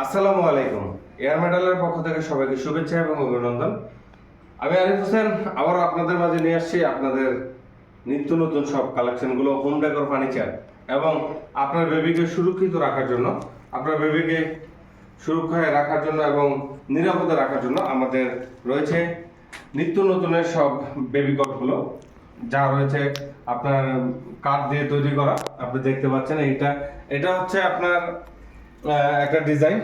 আসসালামু আলাইকুম। এয়ার মেটালের পক্ষ থেকে সবাইকে শুভেচ্ছা এবং অভিনন্দন। আমি আরিফ হোসেন, আবারও আপনাদের মাঝে নিয়ে আসছি আপনাদের নিত্য নতুন সব কালেকশনগুলো, হোম ডেকোর ফার্নিচার এবং আপনার বেবিকে সুরক্ষিত রাখার জন্য, আপনার বেবিকে সুরক্ষায় রাখার জন্য এবং নিরাপদে রাখার জন্য আমাদের রয়েছে নিত্য নতুনের সব বেবি কটগুলো, যা রয়েছে আপনার কাঠ দিয়ে তৈরি করা, আপনি দেখতে পাচ্ছেন এইটা। এটা হচ্ছে আপনার একটা ডিজাইন।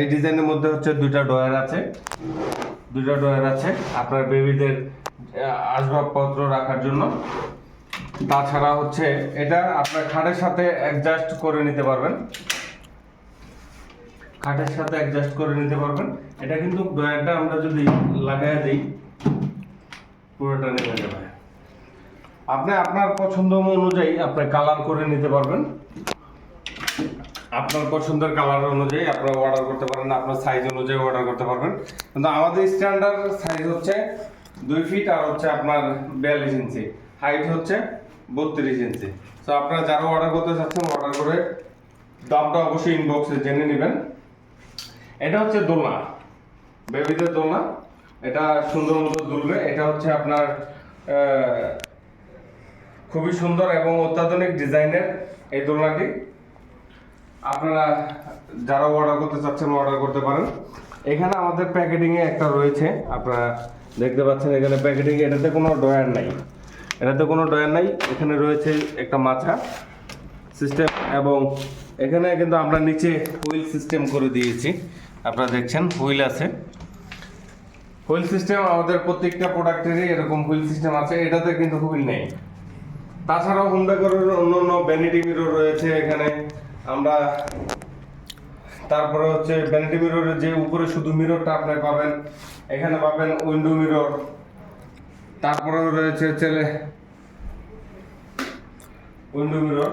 এই ডিজাইনের মধ্যে হচ্ছে দুইটা ডয়ার আছে। দুইটা ডয়ার আছে আপনার বেবিদের আসবাবপত্র রাখার জন্য। তাছাড়া হচ্ছে এটা আপনার খাটের সাথে অ্যাডজাস্ট করে নিতে পারবেন। খাটের সাথে অ্যাডজাস্ট করে নিতে পারবেন। এটা কিন্তু ডয়ারটা আমরা যদি লাগাই দিই, পুরোটা নেমে যাবে। আপনি আপনার পছন্দ অনুযায়ী আপনি কালার করে নিতে পারবেন। আপনার পছন্দের কালার অনুযায়ী আপনারা অর্ডার করতে পারেন, আপনার সাইজ অনুযায়ী অর্ডার করতে পারবেন। কিন্তু আমাদের স্ট্যান্ডার্ড সাইজ হচ্ছে দুই ফিট আর হচ্ছে আপনার বিয়াল্লিশ ইঞ্চি। হাইট হচ্ছে বত্রিশ ইঞ্চি। তো আপনারা যারা অর্ডার করতে চাচ্ছেন অর্ডার করে দামটা অবশ্যই ইনবক্সে জেনে নেবেন। এটা হচ্ছে দোলনা। বেবিদের দোলনা। এটা সুন্দর মতো দুলবে। এটা হচ্ছে আপনার খুবই সুন্দর এবং অত্যাধুনিক ডিজাইনের এই দোলনাটি। আপনারা যারা অর্ডার করতে চাচ্ছেন অর্ডার করতে পারেন। এখানে আমাদের প্যাকেটিং এ একটা রয়েছে। আপনারা দেখতে পাচ্ছেন, এখানে প্যাকেটিং এটাতে কোনো ডয়ার নাই। এটাতে কোনো ডয়ার নাই। এখানে রয়েছে একটা মাছা সিস্টেম এবং এখানে কিন্তু আমরা নিচে হুইল সিস্টেম করে দিয়েছি। আপনারা দেখছেন, হুইল আছে। হুইল সিস্টেম আমাদের প্রত্যেকটা প্রোডাক্টেরই এরকম হুইল সিস্টেম আছে। এটাতে কিন্তু হুইল নেই। তাছাড়াও হুন্ডাগরের অন্য অন্য ভ্যানিটি মিরর রয়েছে। এখানে আমরা তারপরে হচ্ছে ভ্যানিটি মিররের যে উপরে শুধু মিররটা আপনি পাবেন, এখানে পাবেন উইন্ডো মিরর তারপরেও রয়েছে ছেলে উইন্ডো মিরর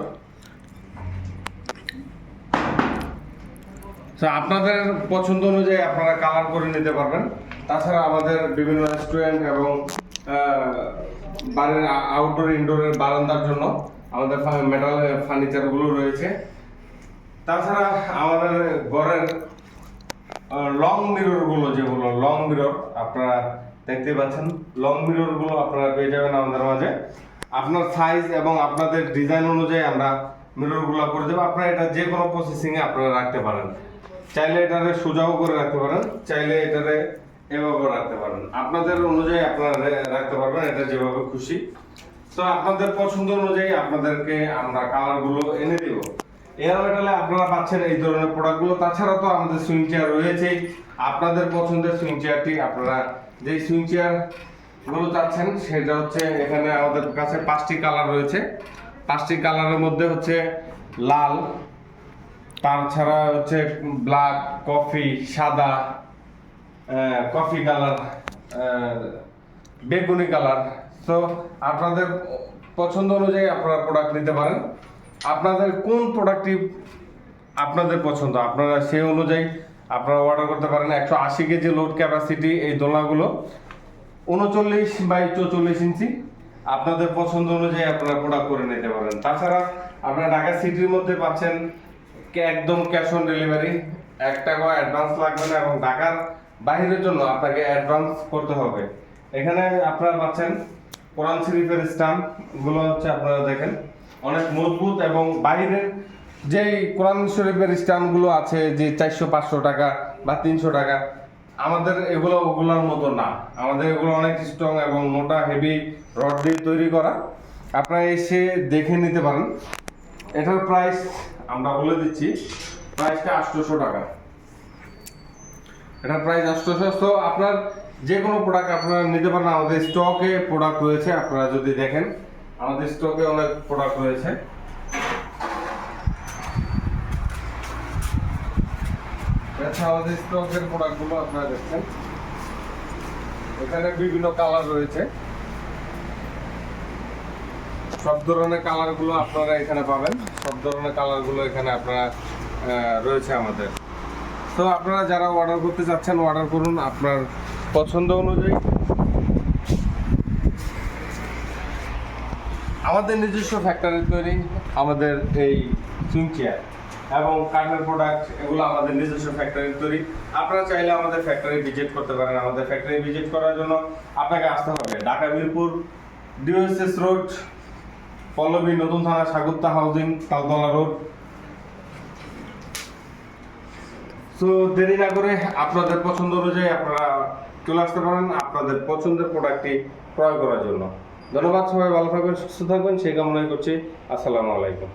আপনাদের পছন্দ অনুযায়ী আপনারা কালার করে নিতে পারবেন। তাছাড়া আমাদের বিভিন্ন রেস্টুরেন্ট এবং বাড়ির আউটডোর ইনডোরের বারান্দার জন্য আমাদের মেটাল ফার্নিচারগুলো রয়েছে। তাছাড়া আমাদের ঘরের লং মিররগুলো যেগুলো লং মিরর আপনারা দেখতে পাচ্ছেন লং মিররগুলো আপনারা পেয়ে যাবেন আমাদের মাঝে। আপনার সাইজ এবং আপনাদের ডিজাইন অনুযায়ী আমরা মিররগুলো করে দেবো। আপনারা এটা যে কোনো প্রসেসিংয়ে আপনারা রাখতে পারেন। চাইলে এটারে সোজাও করে রাখতে পারেন, চাইলে এটারে এভাবে রাখতে পারেন। আপনাদের অনুযায়ী আপনারা রাখতে পারবেন, এটা যেভাবে খুশি। তো আপনাদের পছন্দ অনুযায়ী আপনাদেরকে আমরা কালারগুলো এনে দিব। এয়ার মেটালে আপনারা পাচ্ছেন এই ধরনের প্রোডাক্টগুলো তাছাড়া তো আমাদের সুইং চেয়ার রয়েছেই আপনাদের পছন্দের সুইং চেয়ারটি আপনারা যে সুইং চেয়ারগুলো চাচ্ছেন, সেটা হচ্ছে এখানে আমাদের কাছে পাঁচটি কালার রয়েছে। পাঁচটি কালারের মধ্যে হচ্ছে লাল তাছাড়া হচ্ছে ব্ল্যাক কফি সাদা কফি কালার বেগুনি কালার তো আপনাদের পছন্দ অনুযায়ী আপনারা প্রোডাক্ট নিতে পারেন। আপনাদের কোন প্রোডাক্টটি আপনাদের পছন্দ? আপনারা সেই অনুযায়ী আপনারা অর্ডার করতে পারেন। একশো আশি কেজি লোড ক্যাপাসিটি এই দোলনাগুলো। উনচল্লিশ বাই চৌচল্লিশ ইঞ্চি। আপনাদের পছন্দ অনুযায়ী আপনারা প্রোডাক্ট করে নিতে পারেন। তাছাড়া আপনারা ঢাকা সিটির মধ্যে পাচ্ছেন একদম ক্যাশ অন ডেলিভারি এক টাকা অ্যাডভান্স লাগবে না এবং ঢাকার বাইরের জন্য আপনাকে অ্যাডভান্স করতে হবে। এখানে আপনারা পাচ্ছেন কোরআন শরীফের স্টাম্পগুলো হচ্ছে আপনারা দেখেন। অনেক মজবুত এবং বাইরের যেই কোরআন শরীফের স্টাম্পগুলো আছে যে চারশো, পাঁচশো টাকা বা তিনশো টাকা, আমাদের এগুলো ওগুলোর মতো না। আমাদের এগুলো অনেক স্ট্রং এবং মোটা হেভি রড দিয়ে তৈরি করা। আপনারা এসে দেখে নিতে পারেন। এটার প্রাইস আমরা বলে দিচ্ছি প্রাইসটা আটশোশো টাকা। এটার প্রাইস আটশোশো। তো আপনার যে কোনো প্রোডাক্ট আপনারা নিতে পারেন। আমাদের স্টকে প্রোডাক্ট রয়েছে, আপনারা যদি দেখেন। আমাদের স্টকে অনেক প্রোডাক্ট রয়েছে। আচ্ছা আমাদের স্টকের প্রোডাক্টগুলো আপনারা দেখছেন। এখানে বিভিন্ন কালার রয়েছে। সব ধরনের কালারগুলো আপনারা এখানে পাবেন। সব ধরনের কালারগুলো এখানে আপনারা রয়েছে আমাদের। তো আপনারা যারা অর্ডার করতে চাচ্ছেন অর্ডার করুন। আপনার পছন্দ অনুযায়ী আমাদের নিজস্ব ফ্যাক্টরি তৈরি, আমাদের এই সুইং চেয়ার এবং কাঠের প্রোডাক্ট এগুলো আমাদের নিজস্ব ফ্যাক্টরি তৈরি। আপনারা চাইলে আমাদের ফ্যাক্টরি ভিজিট করতে পারেন। আমাদের ফ্যাক্টরি ভিজিট করার জন্য আপনাকে আসতে হবে ঢাকা মিরপুর ডিওএসএস রোড পল্লবী নতুন থানা Sagufta housing Taltala road so দেরি না করে আপনাদের পছন্দ অনুযায়ী আপনারা চলে আসতে পারেন। আপনাদের পছন্দের প্রোডাক্টটি ক্রয় করার জন্য। ধন্যবাদ সবাই ভালো থাকবেন সুস্থ থাকবেন সেই কামনাই করছি। আসসালামু আলাইকুম।